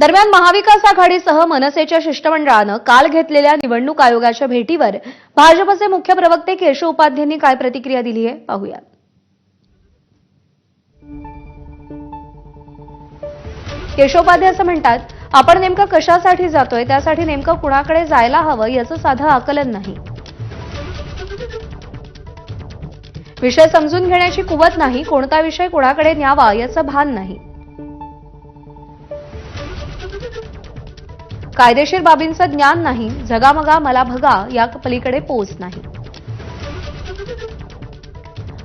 दरम्यान महाविकास आघाडीसह मनसेच्या शिष्टमंडळानं काल घेतलेल्या निवडणूक आयोगाच्या भेटीवर भाजपचे मुख्य प्रवक्ते केशव उपाध्यांनी काय प्रतिक्रिया दिली आहे पाहूया केशवपाध्य असं म्हणतात आपण नेमकं कशासाठी जातोय? त्यासाठी नेमकं कुणाकडे जायला हवं याचं साधं आकलन नाही. विषय समजून घेण्याची कुवत नाही कोणता विषय कोणाकडे न्यावा याचं भान नाही. कायदेशीर बाबींचं ज्ञान नाही झगामगा मला भगा या पलीकडे पोच नाही.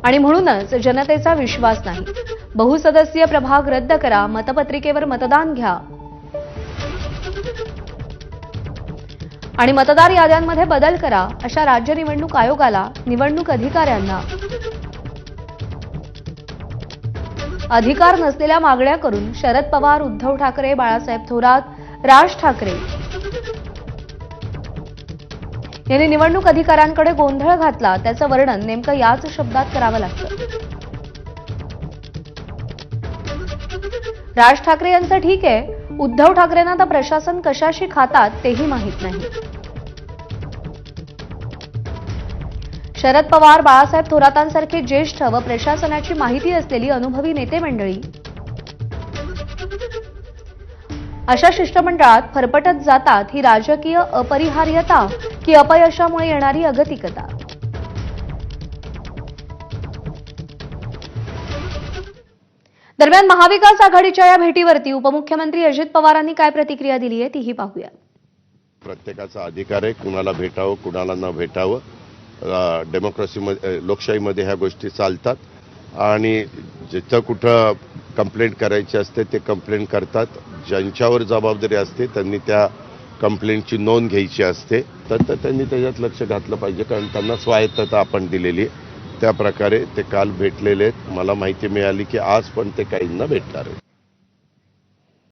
आणि म्हणूनच जनतेचा विश्वास नाही. बहुसदस्यीय प्रभाग रद्द करा मतपत्रिकेवर मतदान घ्या. आणि मतदार याद्यांमध्ये बदल करा अशा राज्य निवडणूक आयोगाला निवडणूक अधिकाऱ्यांना. अधिकार नसलेल्या मागण्या करून शरद पवार उद्धव ठाकरे बाळासाहेब थोरात राज ठाकरे. यांनी निवडणूक अधिकाऱ्यांकडे गोंधळ घातला. त्याचं वर्णन नेमकं याच शब्दात करावं लागतं. राज ठाकरे यांचं ठीक आहे. उद्धव ठाकरेंना तर प्रशासन कशाशी खातात तेही माहीत नाही. शरद पवार बाळासाहेब थोरातांसारखे ज्येष्ठ व प्रशासनाची माहिती असलेली अनुभवी नेते मंडळी अशा शिष्टमंडळात फरफटत जातात ही राजकीय अपरिहार्यता की अपयशामुळे येणारी अगतिकता. दरम्यान महाविकास आघाडीच्या या भेटीवरती उपमुख्यमंत्री अजित पवारांनी काय प्रतिक्रिया दिली आहे तीही पाहूया. प्रत्येकाचा अधिकार आहे कुणाला भेटावं कुणाला न भेटावं. डेमोक्रेसीमध्ये लोकशाहीमध्ये ह्या गोष्टी चालतात. आणि जिथं कुठं कंप्लेंट करायची असते ते कंप्लेंट करतात. ज्यांच्यावर जबाबदारी असते त्यांनी त्या कंप्लेंटची नोंद घ्यायची असते. तर त्यांनी त्याच्यात लक्ष घातलं पाहिजे कारण त्यांना स्वायत्तता आपण दिलेली त्या प्रकारे ते काल भेटलेले आहेत. मला माहिती मिळाली की आज पण ते काहींना भेटणार आहेत.